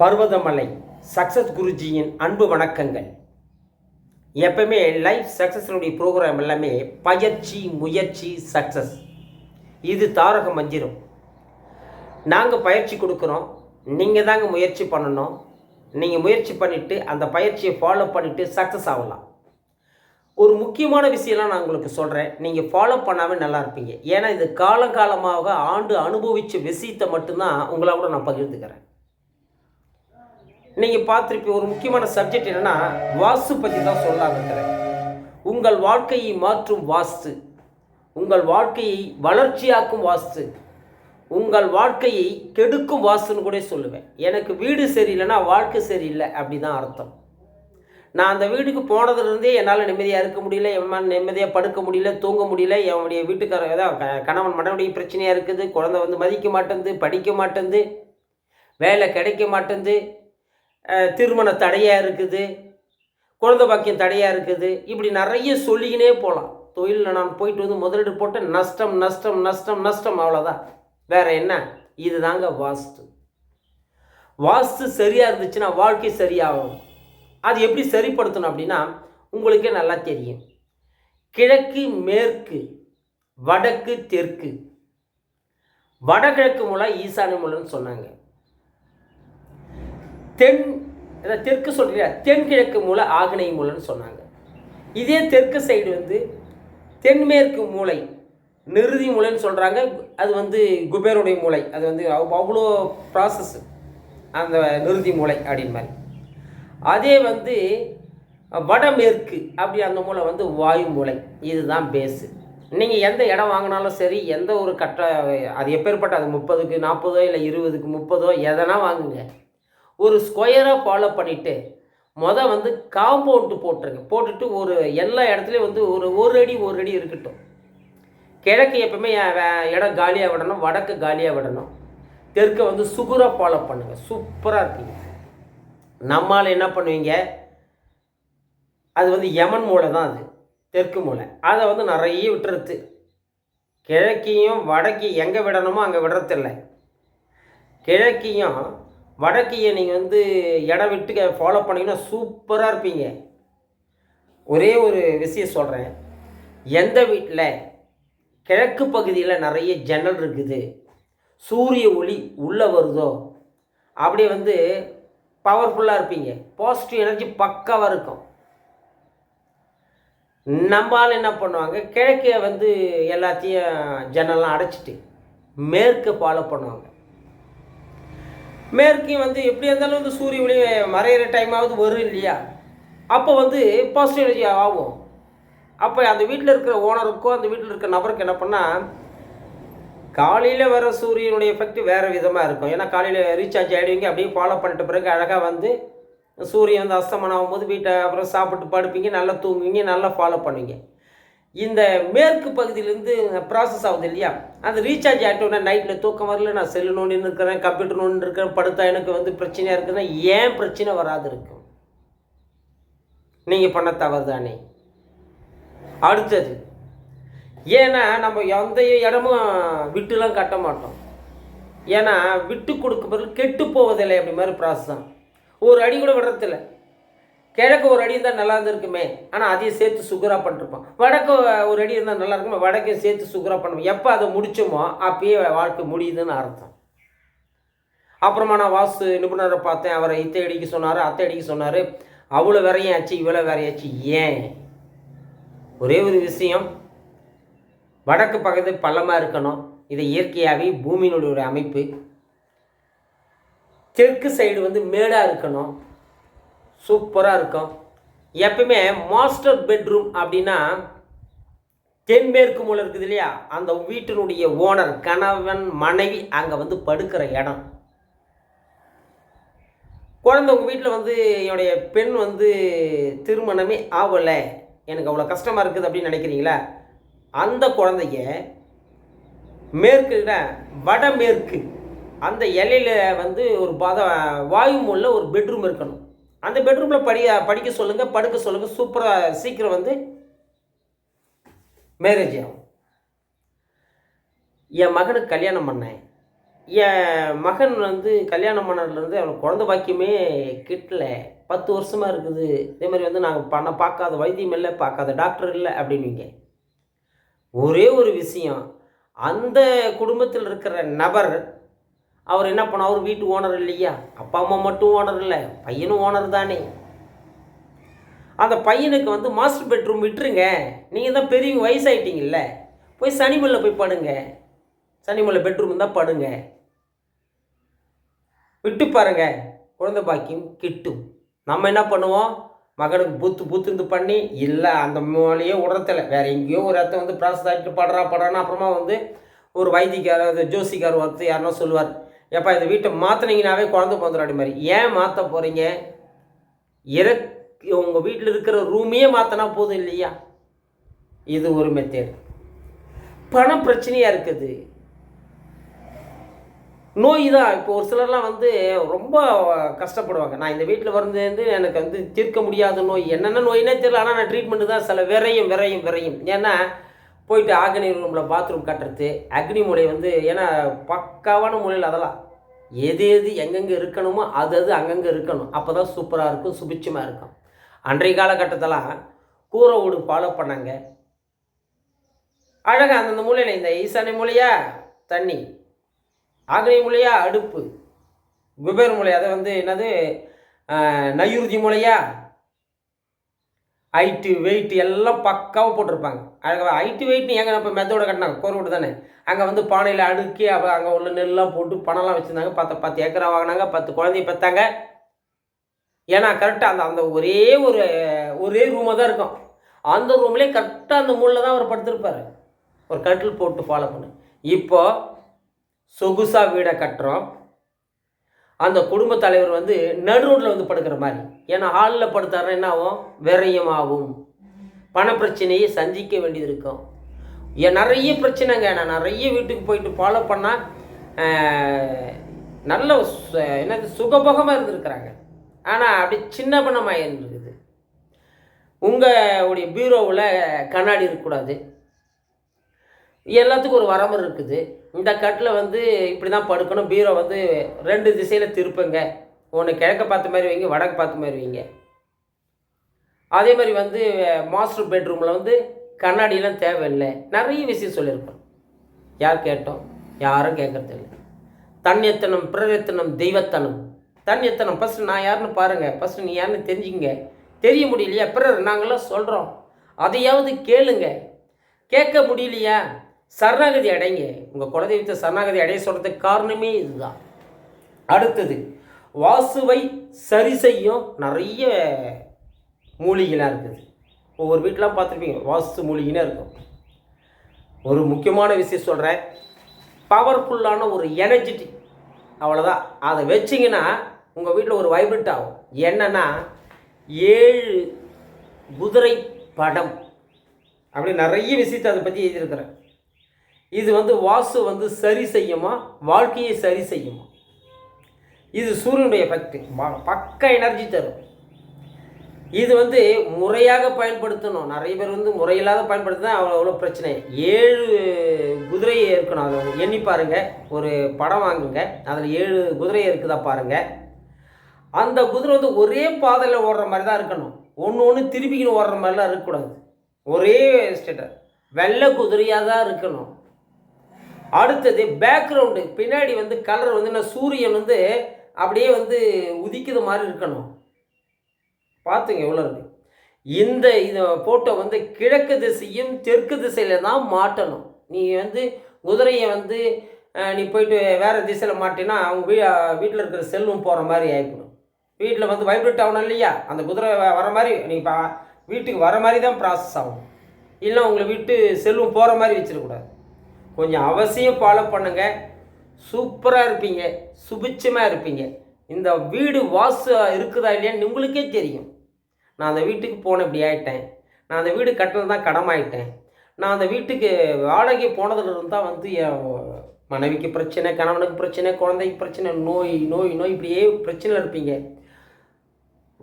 Parvathamalai success குருஜியின் அன்பு வணக்கங்கள். எப்பவுமே லைஃப் சக்ஸஸ்னுடைய ப்ரோக்ராம் எல்லாமே பயிற்சி முயற்சி சக்ஸஸ் இது தாரக மஞ்சிரும் நாங்கள் பயிற்சி கொடுக்குறோம் நீங்கள் தாங்க முயற்சி பண்ணணும். நீங்கள் முயற்சி பண்ணிவிட்டு அந்த பயிற்சியை ஃபாலோ பண்ணிவிட்டு சக்ஸஸ் ஆகலாம். ஒரு முக்கியமான விஷயம்லாம் நான் உங்களுக்கு சொல்கிறேன் நீங்கள் ஃபாலோ பண்ணாமல் நல்லா இருப்பீங்க. ஏன்னா இது காலங்காலமாக ஆண்டு அனுபவித்த விஷயத்தை மட்டும்தான் உங்களோட நான் பகிர்ந்துக்கிறேன். நீங்கள் பார்த்துருப்பீங்க ஒரு முக்கியமான சப்ஜெக்ட் என்னென்னா வாஸ்து பற்றி தான் சொல்லலாம் இருக்கிறேன். உங்கள் வாழ்க்கையை மாற்றும் வாஸ்து. உங்கள் வாழ்க்கையை வளர்ச்சியாக்கும் வாஸ்து. உங்கள் வாழ்க்கையை கெடுக்கும் வாஸ்துன்னு கூட சொல்லுவேன். எனக்கு வீடு சரியில்லைன்னா வாழ்க்கை சரியில்லை அப்படி தான் அர்த்தம். நான் அந்த வீட்டுக்கு போனதுலேருந்தே என்னால் நிம்மதியாக இருக்க முடியல என் நிம்மதியாக படுக்க முடியல தூங்க முடியல என்னுடைய வீட்டுக்காரர் தான் கணவன் மனைவிடைய பிரச்சனையாக இருக்குது குழந்தை வந்து மதிக்க மாட்டேங்குது படிக்க மாட்டேங்குது வேலை கிடைக்க மாட்டேங்குது திருமண தடையாக இருக்குது குழந்தை பாக்கியம் தடையாக இருக்குது இப்படி நிறைய சொல்லிக்கினே போகலாம் தொழிலில் நான் போயிட்டு வந்து முதலீடு போட்டு நஷ்டம் நஷ்டம் நஷ்டம் நஷ்டம் அவ்வளோதான் வேற என்ன? இதுதாங்க வாஸ்து. வாஸ்து சரியாக இருந்துச்சுன்னா வாழ்க்கை சரியாகும். அது எப்படி சரிப்படுத்தணும் அப்படின்னா உங்களுக்கே நல்லா தெரியும். கிழக்கு மேற்கு வடக்கு தெற்கு. வடகிழக்கு மூலம் ஈசானி மூலம்னு சொன்னாங்க. தென் அதாவது தெற்கு சொல்றியா தென்கிழக்கு மூலை ஆகினை மூலைன்னு சொன்னாங்க. இதே தெற்கு சைடு வந்து தென்மேற்கு மூலை நிறுதி மூளைன்னு சொல்கிறாங்க அது வந்து குபேருடைய மூலை அது வந்து அவ்வளோ ப்ராசஸ் அந்த நிறுதி மூலை அப்படின்னு மாதிரி. அதே வந்து வடமேற்கு அப்படி அந்த மூலை வந்து வாயு மூலை இதுதான் பேஸு நீங்கள் எந்த இடம் வாங்கினாலும் சரி எந்த ஒரு கட்ட அது எப்பேற்பட்ட அது முப்பதுக்கு நாற்பதோ இல்லை இருபதுக்கு முப்பதோ எதனா வாங்குங்க. ஒரு ஸ்கொயராக ஃபாலோ பண்ணிவிட்டு மொதல் வந்து காம்பவுண்டு போட்டுருங்க போட்டுட்டு ஒரு எல்லா இடத்துலையும் வந்து ஒரு ஒரு அடி ஒரு அடி இருக்கட்டும். கிழக்கு எப்பவுமே வே- இடம் காலியாக விடணும் வடக்கு காலியாக விடணும். தெற்கை வந்து சுகுராக ஃபாலோ பண்ணுங்கள் சூப்பராக இருக்கீங்க. நம்மால் என்ன பண்ணுவீங்க? அது வந்து யமன் மூலை தான் அது. தெற்கு மூலை அதை வந்து நிறைய விட்டுறது கிழக்கையும் வடக்கையும் எங்கே விடணுமோ அங்கே விடுறதில்ல. கிழக்கையும் வடக்கையை நீங்கள் வந்து இடம் விட்டு ஃபாலோ பண்ணிங்கன்னா சூப்பராக இருப்பீங்க. ஒரே ஒரு விஷயம் சொல்கிறேன் எந்த வீட்டில் கிழக்கு பகுதியில் நிறைய ஜன்னல் இருக்குது. சூரிய ஒளி உள்ளே வருதோ? அப்படியே வந்து பவர்ஃபுல்லாக இருப்பீங்க. பாசிட்டிவ் எனர்ஜி பக்காவாக இருக்கும். நம்மால் என்ன பண்ணுவாங்க? கிழக்கே வந்து எல்லாத்தையும் ஜன்னல்லாம் அடைச்சிட்டு மேற்கு ஃபாலோ பண்ணுவாங்க. மேற்கையும் வந்து எப்படி இருந்தாலும் வந்து சூரிய ஒளி மறையிற டைமாவது வரும் இல்லையா? அப்போ வந்து பாசிட்டிவ் எனர்ஜி ஆகும். அப்போ அந்த வீட்டில் இருக்கிற ஓனருக்கோ அந்த வீட்டில் இருக்கிற நபருக்கு என்ன பண்ணால் காலையில் வர சூரியனுடைய எஃபெக்ட் வேறு விதமாக இருக்கும். ஏன்னா காலையில் ரீசார்ஜ் ஆகிடுவீங்க அப்படியே ஃபாலோ பண்ணிட்ட பிறகு அழகாக வந்து சூரியன் வந்து அஸ்தமனம் ஆகும்போது வீட்டை அப்புறம் சாப்பிட்டு படுப்பீங்க நல்லா தூங்குவீங்க நல்லா ஃபாலோ பண்ணுவீங்க. இந்த மேற்கு பகுதியிலேருந்து ப்ராசஸ் ஆகுது இல்லையா? அந்த ரீசார்ஜ் ஆகிட்டோன்னா நைட்டில் தூக்கம் வரல நான் செல்லு நோண்டின்னு இருக்கிறேன் கம்ப்யூட்டர் நோண்டின்னு இருக்கிறேன் படுத்தா எனக்கு வந்து பிரச்சனையாக இருக்குதுன்னா ஏன் பிரச்சனை வராது இருக்கும்? நீங்கள் பண்ண தவறு தானே அடுத்தது ஏன்னா நம்ம எந்த இடமும் விட்டுலாம் கட்ட மாட்டோம். ஏன்னா விட்டு கொடுக்க பிறகு கெட்டு போவதில்லை அப்படி மாதிரி ப்ராசஸ் தான் ஒரு அடி கூட விடுறதில்ல. கிழக்கு ஒரு அடி இருந்தால் நல்லா இருந்திருக்குமே. ஆனால் அதையும் சேர்த்து சுகராக பண்ணிருப்பான் வடக்கு ஒரு அடி இருந்தால் நல்லா இருக்குமே வடக்கையும் சேர்த்து சுகராக பண்ணுவோம். எப்போ அதை முடிச்சோமோ அப்பயே வாழ்க்கை முடியுதுன்னு அர்த்தம். அப்புறமா நான் வாசு நிபுணரை பார்த்தேன். அவரை இத்தை அடிக்க சொன்னார் அத்தை அடிக்க சொன்னார். அவ்வளோ வேறையாச்சு இவ்வளோ வேறையாச்சு ஏன்? ஒரே ஒரு விஷயம் வடக்கு பக்கத்து பள்ளமாக இருக்கணும். இது இயற்கையாகவே பூமியினுடைய ஒரு அமைப்பு. தெற்கு சைடு வந்து மேடாக இருக்கணும். சூப்பராக இருக்கும். எப்பயுமே மாஸ்டர் பெட்ரூம் அப்படின்னா தென்மேற்கு மூலம் இருக்குது இல்லையா? அந்த வீட்டினுடைய ஓனர் கணவன் மனைவி அங்கே வந்து படுக்கிற இடம். குழந்தை உங்கள் வீட்டில் வந்து என்னுடைய பெண் வந்து திருமணமே ஆகலை எனக்கு அவ்வளோ கஷ்டமாக இருக்குது அப்படின்னு நினைக்கிறீங்களா? அந்த குழந்தைய மேற்கு வடமேற்கு அந்த இலையில் வந்து ஒரு பாத வாயு மூல ஒரு பெட்ரூம் இருக்கணும். அந்த பெட்ரூமில் படி படிக்க சொல்லுங்கள் படுக்க சொல்லுங்கள் சூப்பராக சீக்கிரம் வந்து மேரேஜ் ஆகும். என் மகனுக்கு கல்யாணம் பண்ணேன். என் மகன் வந்து கல்யாணம் பண்ணதுலேருந்து அவனுக்கு குழந்த பாக்கியமே கிட்டல. பத்து வருஷமாக இருக்குது. இதே மாதிரி வந்து நாங்கள் பண்ண பார்க்காத வைத்தியம் இல்லை பார்க்காத டாக்டர் இல்லை அப்படின்வீங்க ஒரே ஒரு விஷயம். அந்த குடும்பத்தில் இருக்கிற நபர் அவர் என்ன பண்ண அவர் வீட்டு ஓனர் இல்லையா? அப்பா அம்மா மட்டும் ஓனர் இல்லை. பையனும் ஓனர் தானே. அந்த பையனுக்கு வந்து மாஸ்டர் பெட்ரூம் விட்டுருங்க. நீங்கள் தான் பெரிய வயசாயிட்டீங்கல்ல. போய் சனிமலில் போய் படுங்க. சனிமலில் பெட்ரூம் தான் படுங்க. விட்டு பாருங்க. குழந்தை பாக்கியம் கிட்டும். நம்ம என்ன பண்ணுவோம்? மகனுக்கு புத்து பூத்துந்து பண்ணி இல்லை அந்த மூலையே உடத்தில் வேற எங்கேயோ ஒரு இடத்த வந்து ப்ராசஸ் ஆகிட்டு படுறா படுறான்னு அப்புறமா வந்து ஒரு வைத்தியக்கார ஜோசிக்கார் ஒருத்தர் யாருன்னா சொல்லுவார். ஏப்பா இந்த வீட்டை மாற்றினீங்கனாவே குழந்தை பிறந்துடும் மாதிரி. ஏன் மாற்ற போகிறீங்க இறக் உங்கள் வீட்டில் இருக்கிற ரூமையே மாற்றினா போதும் இல்லையா? இது ஒரு மெத்தேட் பணம் பிரச்சனையாக இருக்குது. நோய் தான். இப்போ ஒரு சிலர்லாம் வந்து ரொம்ப கஷ்டப்படுவாங்க. நான் இந்த வீட்டில் வந்து எனக்கு வந்து தீர்க்க முடியாத நோய். என்னென்ன நோயினே தெரியல. ஆனால் நான் ட்ரீட்மெண்ட்டு தான் சில விரையும் விரையும் விரையும். ஏன்னா போயிட்டு ஆக்னி ரூமில் பாத்ரூம் கட்டுறது அக்னி மூலை வந்து ஏன்னா பக்காவான மூலையில் அதெல்லாம் எது எது எங்கெங்கே இருக்கணுமோ அது அது அங்கங்கே இருக்கணும். அப்போ தான் சூப்பராக இருக்கும் சுபிட்சமாக இருக்கும். அன்றைய காலகட்டத்தெல்லாம் கூரை வீடு ஃபாலோ பண்ணாங்க. அழகாக அந்தந்த மூலையில் இந்த ஈசானி மூலையா தண்ணி. ஆக்னி மூலையா அடுப்பு. குபேர் மூலை அதை வந்து என்னது? நயூர்தி மூலையா ஹைட்டு வெயிட்டு எல்லாம் பக்காவாக போட்டிருப்பாங்க. அழகாக ஹைட்டு வெயிட்னு எங்கே இப்போ மெத்தோட கட்டினாங்க. கோர்வோடு தானே. அங்கே வந்து பானையில் அடுக்கி அப்போ அங்கே உள்ள நெல்லாம் போட்டு பணம்லாம் வச்சுருந்தாங்க. பத்து பத்து ஏக்கரா வாங்கினாங்க பத்து குழந்தைய பெற்றாங்க ஏன்னா கரெக்டாக அந்த அந்த ஒரே ஒரு ஒரே ரூமாக தான் இருக்கும். அந்த ரூம்லேயே கரெக்டாக அந்த மூலில் தான் அவர் படுத்திருப்பார். ஒரு கட்டில் போட்டு ஃபாலோ பண்ணு. இப்போ சொகுசாக வீடை கட்டுறோம். அந்த குடும்ப தலைவர் வந்து நடுரோட்டில் வந்து படுக்கிற மாதிரி. ஏன்னா ஹாலில் படுத்தாருன்னா என்ன ஆகும் விரயம் ஆகும் பண பிரச்சனையை சந்திக்க வேண்டியது இருக்கும். ஏன் நிறைய பிரச்சனைங்க. நான் நிறைய வீட்டுக்கு போயிட்டு ஃபாலோ பண்ணால் நல்ல சு- என்னது சுகபோகமாக இருந்திருக்கிறாங்க. ஆனால் அப்படி சின்ன பணமாக இருந்திருக்குது. உங்களுடைய பீரோவில் கண்ணாடி இருக்கக்கூடாது. எல்லாத்துக்கும் ஒரு வரம்பு இருக்குது. இந்த கட்டில் வந்து இப்படி தான் படுக்கணும். பீரோ வந்து ரெண்டு திசையில் திருப்புங்க. ஒன்று கிழக்க பார்த்த மாதிரி வைங்க வடக்கு பார்த்த மாதிரி வைங்க. அதே மாதிரி வந்து மாஸ்டர் பெட்ரூமில் வந்து கண்ணாடியெல்லாம் தேவையில்லை. நிறைய விஷயம் சொல்லியிருக்கோம். யார் கேட்டோம்? யாரும் கேட்கறது இல்லை தன் எத்தனம் எத்தனம் தெய்வத்தனம். தன் எத்தனம் ஃபஸ்ட்டு நான் யாருன்னு பாருங்கள் ஃபஸ்ட்டு நீ யாருன்னு தெரிஞ்சுங்க தெரிய முடியலையா? பிறர் நாங்களாம் சொல்கிறோம் அதையாவது கேளுங்க. கேட்க முடியலையா? சரணாகதி அடைங்க. உங்கள் குலதெய்வத்தை சரணாகதி அடைய சொல்கிறதுக்கு காரணமே இதுதான். அடுத்தது வாசுவை சரி செய்யும் நிறைய மூலிகைலாம் இருக்குது. ஒவ்வொரு வீட்டிலாம் பார்த்துருப்பீங்க வாஸ்து மூலிகைனா இருக்கும். ஒரு முக்கியமான விஷயம் சொல்கிறேன் பவர்ஃபுல்லான ஒரு எனர்ஜெட்டிக் அவ்வளோதான் அதை வச்சிங்கன்னா உங்கள் வீட்டில் ஒரு வைப்ரண்ட் ஆகும். என்னன்னா ஏழு குதிரை படம். அப்படி நிறைய விஷயத்தை அதை பற்றி எழுதியிருக்கிறேன். இது வந்து வாசு வந்து சரி செய்யுமா? வாழ்க்கையை சரி செய்யுமா? இது சூரியனுடைய எஃபெக்ட் பக்க எனர்ஜி தரும். இது வந்து முறையாக பயன்படுத்தணும். நிறைய பேர் வந்து முறையில்லாத பயன்படுத்தினா அவ்வளோ அவ்வளோ பிரச்சனை. ஏழு குதிரை இருக்கணும். அதை எண்ணி பாருங்க. ஒரு படம் வாங்குங்க. அதில் ஏழு குதிரை இருக்குதா பாருங்கள் அந்த குதிரை வந்து ஒரே பாதையில் ஓடுற மாதிரி தான் இருக்கணும். ஒன்று ஒன்று திருப்பிக்கின்னு ஓடுற மாதிரிலாம் இருக்கக்கூடாது. ஒரே ஸ்டேட்டர் வெள்ளை குதிரையாக தான் இருக்கணும். அடுத்தது பேக்ரவுண்டு பின்னாடி வந்து கலர் வந்து என்ன சூரியன் வந்து அப்படியே வந்து உதிக்கிற மாதிரி இருக்கணும். பார்த்துங்க எவ்வளோ இருக்கு. இந்த இதை ஃபோட்டோ வந்து கிழக்கு திசையும் தெற்கு திசையில தான் மாட்டணும். நீ வந்து குதிரையை வந்து நீ போயிட்டு வேறு திசையில் மாட்டினா அவங்க வீ வீட்டில் இருக்கிற செல்வம் போகிற மாதிரி ஆகிடும் வீட்டில் வந்து வைப்ரேட் ஆகணும் இல்லையா? அந்த குதிரை வர மாதிரி நீ பா வீட்டுக்கு வர மாதிரி தான் ப்ராசஸ் ஆகும் இல்லை உங்களை விட்டு செல்வம் போகிற மாதிரி வச்சிடக்கூடாது. கொஞ்சம் அவசியம் ஃபாலோ பண்ணுங்க. சூப்பராக இருப்பீங்க. சுபிட்சமாக இருப்பீங்க. இந்த வீடு வாசு இருக்குதா இல்லையான்னு உங்களுக்கே தெரியும். நான் அந்த வீட்டுக்கு போன இப்படி ஆகிட்டேன் நான் அந்த வீடு கட்டினது தான் கடமாயிட்டேன். நான் அந்த வீட்டுக்கு வாடகை போனதுலேருந்து தான் வந்து என் மனைவிக்கு பிரச்சனை கணவனுக்கு பிரச்சனை குழந்தைக்கு பிரச்சனை நோய் நோய் நோய் இப்படியே பிரச்சனை இருப்பீங்க.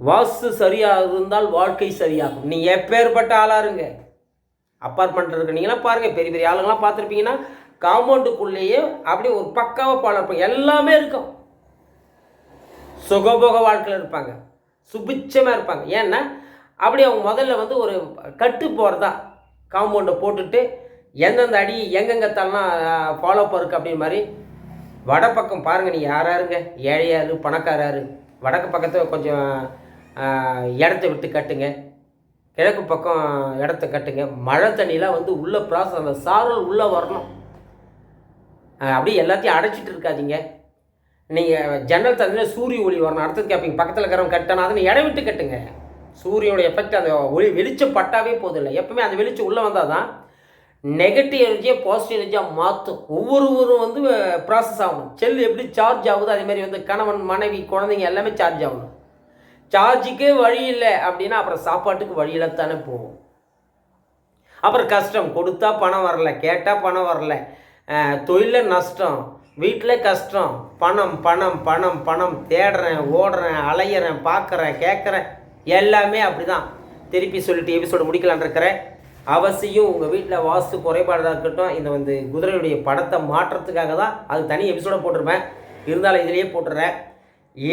வாசு சரியாக இருந்தால் வாழ்க்கை சரியாகும். நீங்கள் எப்பேற்பட்ட ஆளாக இருங்க. அப்பார்ட்மெண்ட் இருக்கு பாருங்கள் பெரிய பெரிய ஆளுங்களாம் பார்த்துருப்பீங்கன்னா காம்பவுண்டுக்குள்ளேயே அப்படியே ஒரு பக்காவாக ஃபாலோ இருப்பாங்க எல்லாமே இருக்கும். சுகபோக வாழ்க்கையில் இருப்பாங்க. சுபிச்சமாக இருப்பாங்க. ஏன்னா அப்படி அவங்க முதல்ல வந்து ஒரு கட்டு போகிறதா காம்பவுண்டை போட்டுட்டு எந்தெந்த அடி எங்கெங்க தள்ளலாம் ஃபாலோ இருக்கு அப்படின்னு மாதிரி வட பக்கம் பாருங்கள் நீ யாராருங்க ஏழையாரு பணக்காராரு வடக்கு பக்கத்தை கொஞ்சம் இடத்த விட்டு கட்டுங்க. கிழக்கு பக்கம் இடத்த கட்டுங்க. மழை தண்ணிலாம் வந்து உள்ளே ப்ராசஸ் அந்த சாரல் உள்ளே வரணும். அப்படியே எல்லாத்தையும் அடைச்சிட்டு இருக்காதீங்க. நீங்கள் ஜன்னல் தந்தினா சூரிய ஒளி வரணும். அடுத்தது கேட்பீங்க பக்கத்தில் இருக்கிறவங்க கட்டணும் அதை இடம் விட்டு கட்டுங்க. சூரியனுடைய எஃபெக்ட் அந்த ஒளி வெளிச்சம் பட்டாவே போதும் எப்பவுமே அந்த வெளிச்சம் உள்ளே வந்தால் தான் நெகட்டிவ் எனர்ஜியை பாசிட்டிவ் எனர்ஜியாக மாற்றும் ஒவ்வொருவரும் வந்து ப்ராசஸ் ஆகணும். செல் எப்படி சார்ஜ் ஆகுதோ அதே மாதிரி வந்து கணவன் மனைவி குழந்தைங்க எல்லாமே சார்ஜ் ஆகணும். சார்ஜுக்கே வழி இல்லை அப்படின்னா அப்புறம் சாப்பாட்டுக்கு வழியில் தானே போகும். அப்புறம் கஷ்டம். கொடுத்தா பணம் வரல கேட்டால் பணம் வரல. தொழிலில் நஷ்டம். வீட்டில் கஷ்டம். பணம் பணம் பணம் பணம். தேடுறேன் ஓடுறேன் அலையிறேன் பார்க்குறேன் கேட்குறேன் எல்லாமே அப்படி தான் திருப்பி சொல்லிட்டு எபிசோடு முடிக்கலான்னு இருக்கிறேன் அவசியம் உங்கள் வீட்டில் வாஸ்து குறைபாடாக இருக்கட்டும் இந்த வந்து குதிரையுடைய படத்தை மாற்றுறதுக்காக தான் அது தனி எபிசோட போட்டிருப்பேன். இருந்தாலும் இதிலேயே போட்டுறேன்.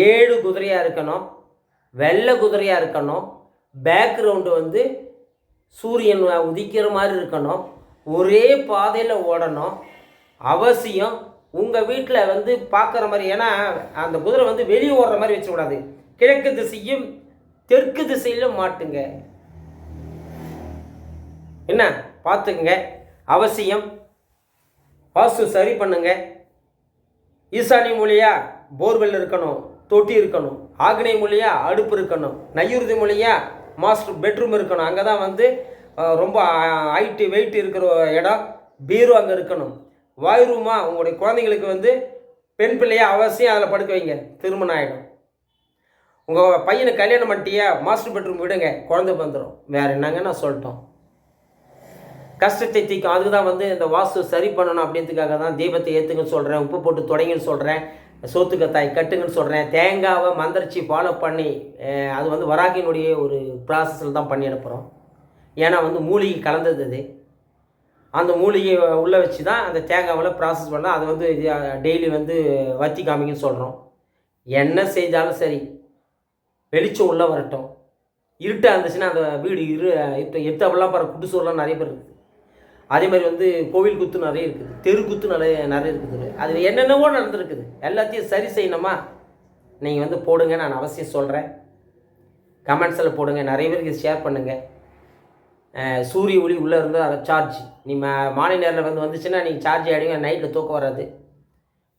ஏழு குதிரையாக இருக்கணும். வெள்ளை குதிரையாக இருக்கணும். பேக்ரவுண்டு வந்து சூரியன் உதிக்கிற மாதிரி இருக்கணும். ஒரே பாதையில் ஓடணும். அவசியம் உங்கள் வீட்டில் வந்து பார்க்குற மாதிரி ஏன்னா அந்த குதிரை வந்து வெளியே ஓடுற மாதிரி வச்சுக்கூடாது. கிழக்கு திசையும் தெற்கு திசையிலும் மாட்டுங்க. என்ன? பார்த்துக்குங்க. அவசியம். வாஸ்து சரி பண்ணுங்க. ஈசானி மொழியா போர்வெல் இருக்கணும். தொட்டி இருக்கணும் ஆக்னை மொழியாக அடுப்பு இருக்கணும். நையுறுதி மொழியாக மாஸ்டர் பெட்ரூம் இருக்கணும். அங்கே தான் வந்து ரொம்ப ஹைட்டு வெயிட் இருக்கிற இடம். பீரோ அங்கே இருக்கணும். வாயு உங்களுடைய குழந்தைங்களுக்கு வந்து பெண் பிள்ளையாக அவசியம் அதில் படுக்க வைங்க. திருமணம் ஆகிடும் உங்கள் பையனை கல்யாணம் பண்ணிட்டியா? மாஸ்டர் பெட்ரூம் விடுங்க. குழந்தை வந்துடும் வேறு என்னங்க நான் சொல்லிட்டோம். கஷ்டத்தை தீக்கும் அதுக்கு தான் வந்து இந்த வாஸ்து சரி பண்ணணும் அப்படின்றதுக்காக தான் தீபத்தை ஏற்றுங்கன்னு சொல்கிறேன் உப்பு போட்டு தொடங்கன்னு சொல்கிறேன் சோத்துக்கத்தாய் கட்டுங்கன்னு சொல்கிறேன் தேங்காவை மந்திரிச்சு ஃபாலோ பண்ணி அது வந்து வராகினுடைய ஒரு ப்ராசஸில் தான் பண்ணி அனுப்புகிறோம் ஏன்னா வந்து மூலிகை கலந்தது அது. அந்த மூலிகையை உள்ளே வச்சு தான் அந்த தேங்காவில் ப்ராசஸ் பண்ணால் அது வந்து டெய்லி வந்து வத்தி காமிங்கன்னு சொல்கிறோம் என்ன செஞ்சாலும் சரி வெளிச்சம் உள்ளே வரட்டும். இருட்டாக இருந்துச்சுன்னா அந்த வீடு இரு இருட்டு எத்தாப்பெல்லாம் பாரு குடிசூர்லாம் நிறைய பேர் இருக்குது. அதே மாதிரி வந்து கோவில் குத்து நிறைய இருக்குது தெரு குத்து நிறைய நிறைய இருக்குது அது என்னென்னவோ நடந்துருக்குது. எல்லாத்தையும் சரி செய்யணுமா? நீங்கள் வந்து போடுங்க நான் அவசியம் சொல்கிறேன் கமெண்ட்ஸில் போடுங்க நிறைய பேருக்கு ஷேர் பண்ணுங்கள் சூரிய ஒளி உள்ளே இருந்தால் அதை சார்ஜ் நீ மா மாலை நேரில் வந்து வந்துச்சுன்னா நீங்கள் சார்ஜ் ஆகிடுங்க நைட்டில் தூக்கம் வராது.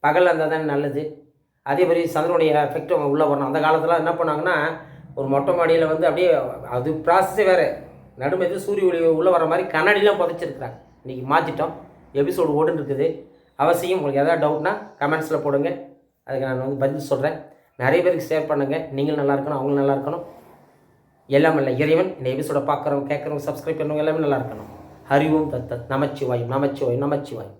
பகலில் இருந்தால் தானே நல்லது. அதே மாதிரி சந்திரனுடைய எஃபெக்ட் அவங்க உள்ளே வரணும். அந்த காலத்தில் என்ன பண்ணாங்கன்னா ஒரு மொட்டை மாடியில் வந்து அப்படியே அது ப்ராசஸே வேறு. நடுமது சூரிய ஒளி உள்ளே வர மாதிரி கண்ணாடிலாம் புதைச்சிருக்கிறாங்க. இன்றைக்கி மாற்றிட்டோம் எபிசோடு ஓடுன்னு இருக்குது அவசியம் உங்களுக்கு எதாவது டவுட்னா கமெண்ட்ஸில் போடுங்க. அதுக்கு நான் வந்து பதில் சொல்கிறேன் நிறைய பேருக்கு ஷேர் பண்ணுங்கள் நீங்களும் நல்லா இருக்கணும் அவங்களும் நல்லா இருக்கணும். எல்லாம் இல்லை இறைவன். இந்த எபிசோட பார்க்குறவங்க கேட்குறவங்க சப்ஸ்கிரைப் பண்ணுறவங்க எல்லாமே நல்லா இருக்கணும். ஹரி ஓம் தத் தத். நமச்சிவாயும் நமச்சிவாய் நமச்சிவாய்